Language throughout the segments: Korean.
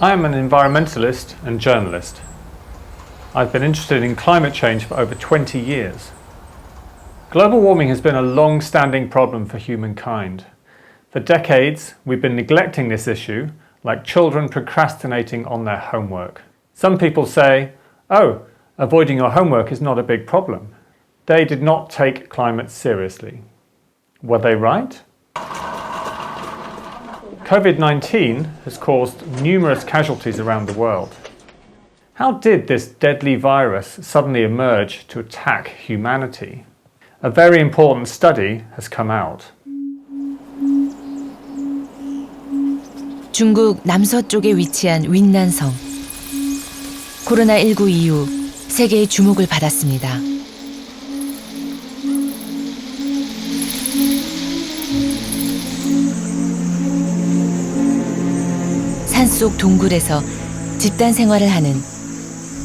I am an environmentalist and journalist. I've been interested in climate change for over 20 years. Global warming has been a long standing problem for humankind. For decades, we've been neglecting this issue, like children procrastinating on their homework. Some people say, oh, avoiding your homework is not a big problem. They did not take climate seriously. Were they right? COVID 19 has caused numerous casualties around the world. How did this deadly virus suddenly emerge to attack humanity? A very important study has come out. 중국 남서쪽에 위치한 윈난성. 코로나19 이후 세계의 주목을 받았습니다. 산속 동굴에서 집단 생활을 하는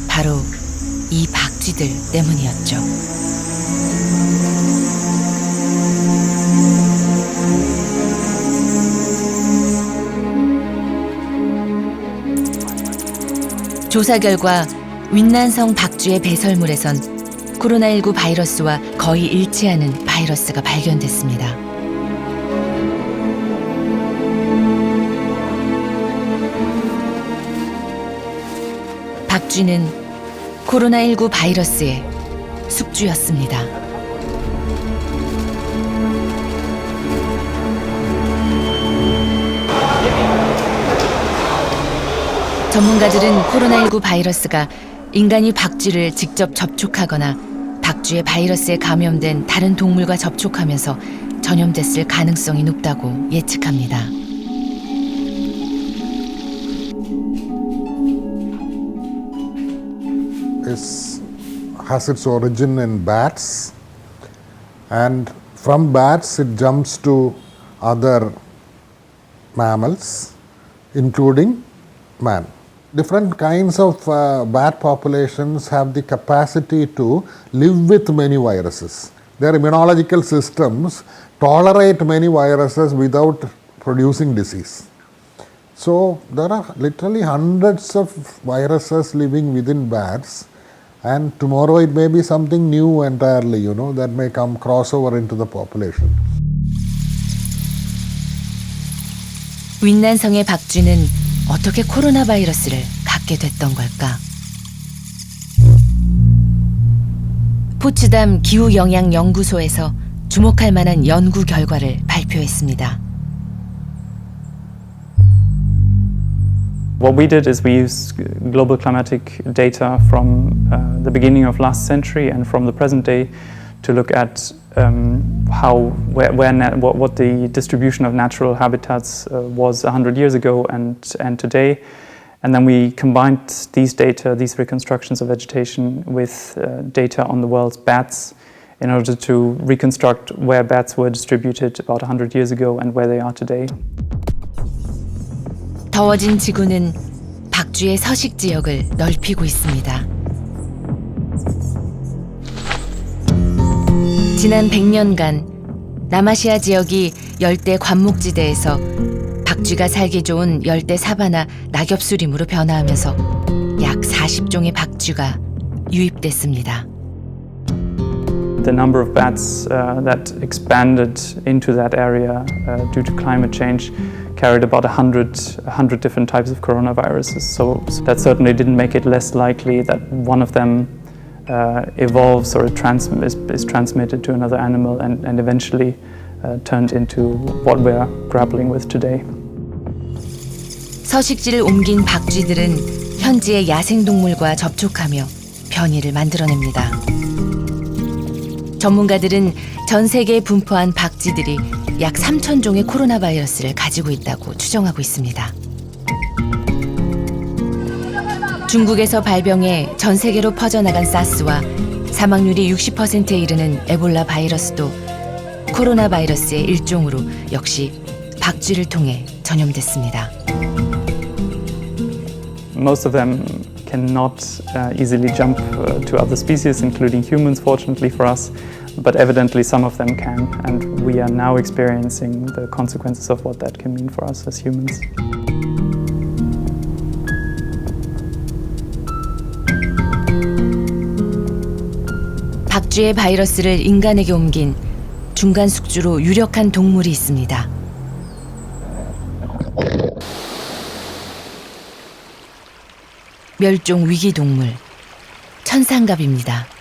바로 이 박쥐들 때문이었죠. 조사 결과 윈난성 박쥐의 배설물에선 코로나19 바이러스와 거의 일치하는 바이러스가 발견됐습니다. 박쥐는 코로나19 바이러스의 숙주였습니다. 전문가들은 코로나19 바이러스가 인간이 박쥐를 직접 접촉하거나 박쥐의 바이러스에 감염된 다른 동물과 접촉하면서 전염됐을 가능성이 높다고 예측합니다. Is has its origin in bats. And from bats it jumps to other mammals including man. Different kinds of uh, bat populations have the capacity to live with many viruses. Their immunological systems tolerate many viruses without producing disease. So there are literally hundreds of viruses living within bats, and tomorrow it may be something new entirely, you know, that may come crossover into the population. 윈난성의 박쥐는 어떻게 코로나 바이러스를 갖게 됐던 걸까? 포츠담 기후영양연구소에서 주목할 만한 연구 결과를 발표했습니다. What we did is we used global climatic data from uh, the beginning of last century and from the present day to look at um, how where, where what, what the distribution of natural habitats uh, was 100 years ago and and today. And then we combined these data, these reconstructions of vegetation, with uh, data on the world's bats in order to reconstruct where bats were distributed about 100 years ago and where they are today. 더워진 지구는 박쥐의 서식 지역을 넓히고 있습니다. 지난 100년간 남아시아 지역이 열대 관목지대에서 박쥐가 살기 좋은 열대 사바나 낙엽수림으로 변화하면서 약 40종의 박쥐가 유입됐습니다. The number of bats uh, that expanded into that area uh, due to climate change carried about 100, 100 different types of coronaviruses. So, so that certainly didn't make it less likely that one of them uh, evolves or trans- is, is transmitted to another animal and, and eventually uh, turned into what we're grappling with today. 서식지를 옮긴 박쥐들은 현지의 야생동물과 접촉하며 변이를 만들어냅니다. 전문가들은 전 세계에 분포한 박쥐들이 약 3천 종의 코로나 바이러스를 가지고 있다고 추정하고 있습니다. 중국에서 발병해 전 세계로 퍼져나간 사스와 사망률이 60%에 이르는 에볼라 바이러스도 코로나 바이러스의 일종으로 역시 박쥐를 통해 전염됐습니다. Most of them cannot uh, easily jump uh, to other species, including humans, fortunately for us, but evidently some of them can, and we are now experiencing the consequences of what that can mean for us as humans. 박쥐의 바이러스를 인간에게 옮긴 중간 숙주로 유력한 동물이 있습니다. 멸종 위기 동물 천상갑입니다.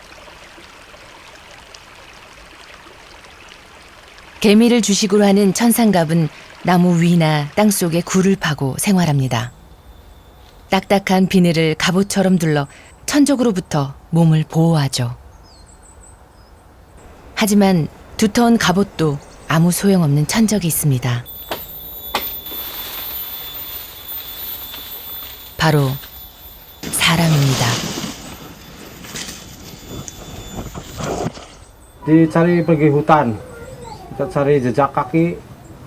개미를 주식으로 하는 천상갑은 나무 위나 땅 속에 굴을 파고 생활합니다. 딱딱한 비늘을 갑옷처럼 둘러 천적으로부터 몸을 보호하죠. 하지만 두터운 갑옷도 아무 소용없는 천적이 있습니다. 바로 사람입니다. dicari kita cari jejak kaki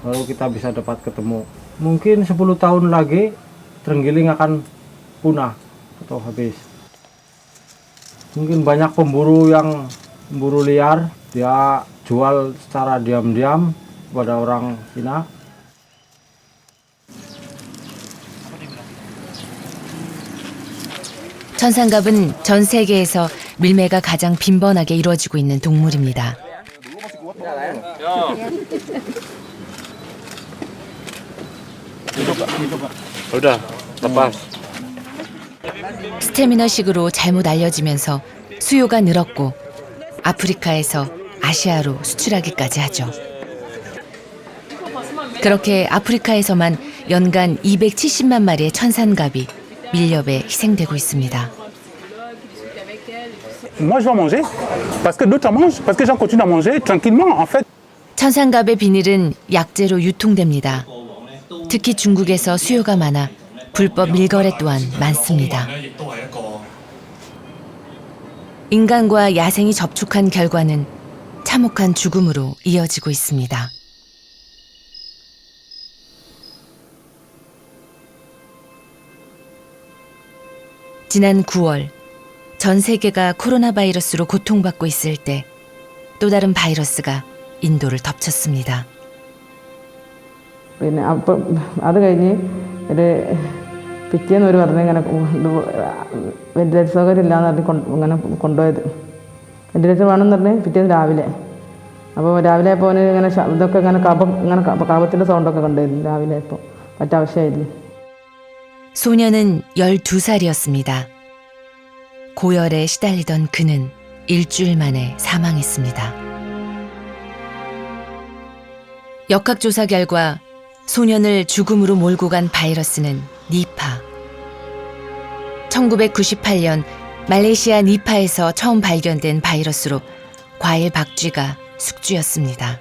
lalu kita bisa dapat ketemu mungkin 10 tahun lagi terenggiling akan punah atau habis mungkin banyak pemburu yang memburu liar dia jual secara diam-diam kepada orang Cina 천상갑은 전 세계에서 밀매가 가장 빈번하게 이루어지고 있는 동물입니다. Lepas 스테미너식으로 잘못 알려지면서 수요가 늘었고 아프리카에서 아시아로 수출하기까지 하죠. 그렇게 아프리카에서만 연간 270만 마리의 천산갑이 밀렵에 희생되고 있습니다. Moi, je vais manger parce que d'autres en mangent, parce que les gens continuent à manger tranquillement. En fait, 천상갑의 비닐은 약재로 유통됩니다. 특히 중국에서 수요가 많아 불법 밀거래 또한 많습니다. 인간과 야생이 접촉한 결과는 참혹한 죽음으로 이어지고 있습니다. 지난 9월 전 세계가 코로나 바이러스로 고통받고 있을 때 또 다른 바이러스가 인도를 덮쳤습니다. പിന്നെ അപ്പം അത് കഴിഞ്ഞ് ഒരു പിറ്റേന്ന് ഒരു പറഞ്ഞു ഇങ്ങനെ വെന്റിലേറ്റർ സൗകര്യം ഇല്ലാന്ന് പറഞ്ഞ് കൊണ്ട് ഇങ്ങനെ കൊണ്ടുപോയത് വെന്റിലേറ്റർ വേണമെന്ന് പറഞ്ഞ് പിറ്റേന്ന് രാവിലെ അപ്പോൾ രാവിലെ ആയപ്പോൾ അവന് ഇങ്ങനെ ശ- ഇതൊക്കെ ഇങ്ങനെ കപം ഇങ്ങനെ കപ- കപത്തിൻ്റെ സൗണ്ടൊക്കെ കണ്ടായിരുന്നു രാവിലെ ആയപ്പോൾ മറ്റേ ആവശ്യമായില്ലേ 소녀는 12살이었습니다. 고열에 시달리던 그는 일주일 만에 사망했습니다. 역학조사 결과 소년을 죽음으로 몰고 간 바이러스는 니파. 1998년 말레이시아 니파에서 처음 발견된 바이러스로 과일 박쥐가 숙주였습니다.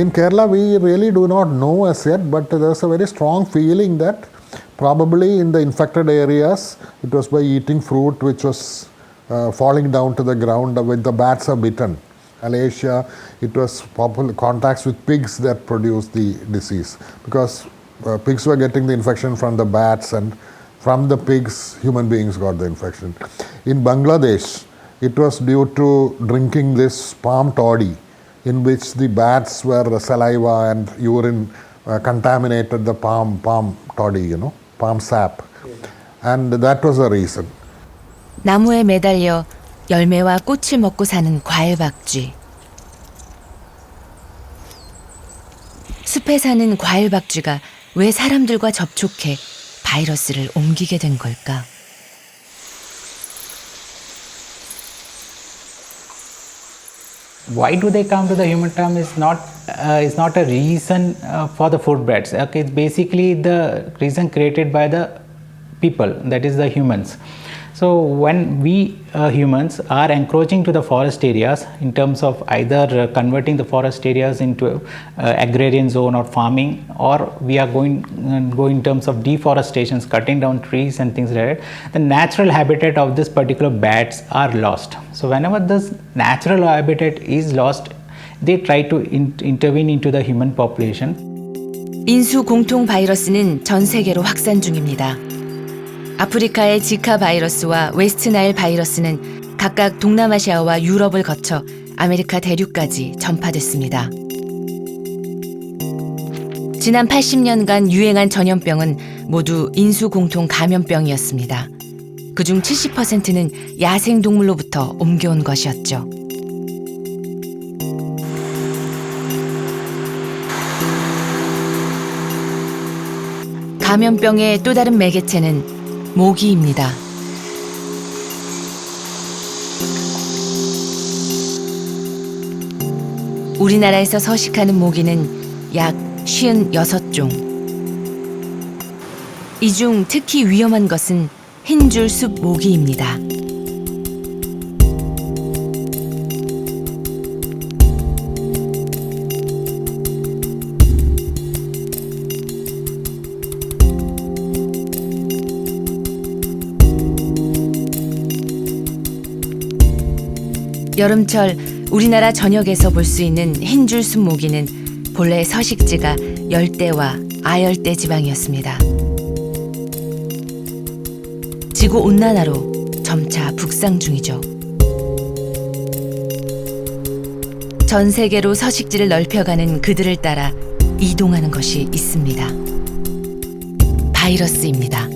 In Kerala, we really do not know as yet, but there's a very strong feeling that probably in the infected areas, it was by eating fruit which was uh, falling down to the ground when the bats are bitten. Malaysia, it was contacts with pigs that produced the disease because uh, pigs were getting the infection from the bats and from the pigs, human beings got the infection. In Bangladesh, it was due to drinking this palm toddy in which the bats were saliva and urine uh, contaminated the palm palm toddy, you know, palm sap, and that was the reason. 나무에 매달려 열매와 꽃을 먹고 사는 과일박쥐. 숲에 사는 과일박쥐가 왜 사람들과 접촉해 바이러스를 옮기게 된 걸까? Why do they come to the human term is not uh, is not a reason uh, for the food breads okay it's basically the reason created by the people that is the humans so when we uh, humans are encroaching to the forest areas in terms of either uh, converting the forest areas into uh, agrarian zone or farming or we are going uh, going in terms of deforestation cutting down trees and things like that the natural habitat of this particular bats are lost so whenever this natural habitat is lost they try to in- intervene into the human population 인수 공통 바이러스는 전 세계로 확산 중입니다. 아프리카의 지카 바이러스와 웨스트 나일 바이러스는 각각 동남아시아와 유럽을 거쳐 아메리카 대륙까지 전파됐습니다. 지난 80년간 유행한 전염병은 모두 인수공통 감염병이었습니다. 그중 70%는 야생동물로부터 옮겨온 것이었죠. 감염병의 또 다른 매개체는 모기입니다. 우리나라에서 서식하는 모기는 약 56종. 이 중 특히 위험한 것은 흰줄숲 모기입니다. 여름철 우리나라 전역에서 볼 수 있는 흰줄숲 모기는 본래 서식지가 열대와 아열대 지방이었습니다. 지구 온난화로 점차 북상 중이죠. 전 세계로 서식지를 넓혀가는 그들을 따라 이동하는 것이 있습니다. 바이러스입니다.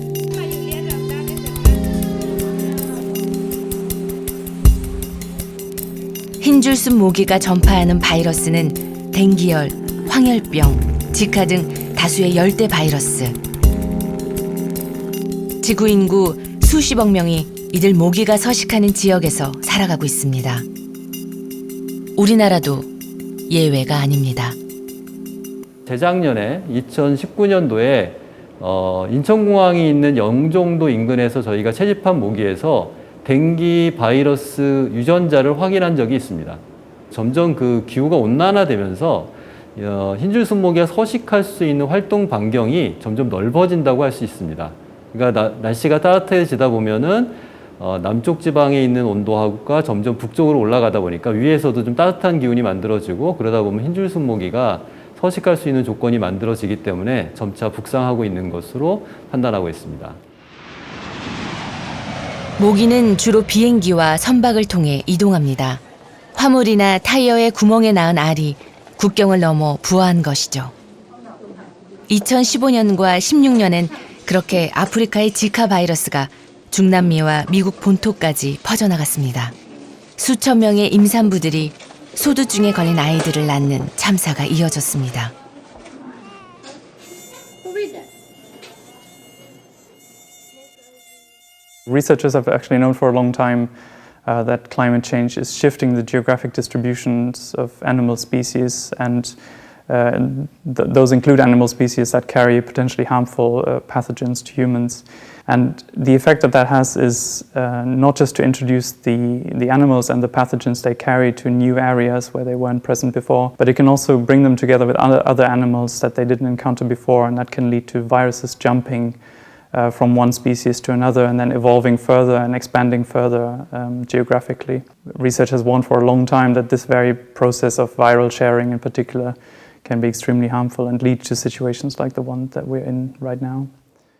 흰줄숲 모기가 전파하는 바이러스는 댕기열, 황열병, 지카 등 다수의 열대 바이러스. 지구 인구 수십억 명이 이들 모기가 서식하는 지역에서 살아가고 있습니다. 우리나라도 예외가 아닙니다. 재작년에 2019년도에 어, 인천공항이 있는 영종도 인근에서 저희가 채집한 모기에서 댕기 바이러스 유전자를 확인한 적이 있습니다. 점점 그 기후가 온난화되면서 어, 흰줄순 모기가 서식할 수 있는 활동 반경이 점점 넓어진다고 할 수 있습니다. 그러니까 나, 날씨가 따뜻해지다 보면은 어, 남쪽 지방에 있는 온도하고가 점점 북쪽으로 올라가다 보니까 위에서도 좀 따뜻한 기운이 만들어지고 그러다 보면 흰줄 순 모기가 서식할 수 있는 조건이 만들어지기 때문에 점차 북상하고 있는 것으로 판단하고 있습니다. 모기는 주로 비행기와 선박을 통해 이동합니다. 화물이나 타이어의 구멍에 낳은 알이 국경을 넘어 부화한 것이죠. 2015년과 16년엔 그렇게 아프리카의 지카 바이러스가 중남미와 미국 본토까지 퍼져나갔습니다. 수천 명의 임산부들이 소두증에 걸린 아이들을 낳는 참사가 이어졌습니다. Researchers have actually known for a long time uh, that climate change is shifting the geographic distributions of animal species, and uh, th- those include animal species that carry potentially harmful uh, pathogens to humans. And the effect that that has is uh, not just to introduce the, the animals and the pathogens they carry to new areas where they weren't present before, but it can also bring them together with other, other animals that they didn't encounter before, and that can lead to viruses jumping uh, from one species to another and then evolving further and expanding further um, geographically. Research has warned for a long time that this very process of viral sharing, in particular, can be extremely harmful and lead to situations like the one that we're in right now.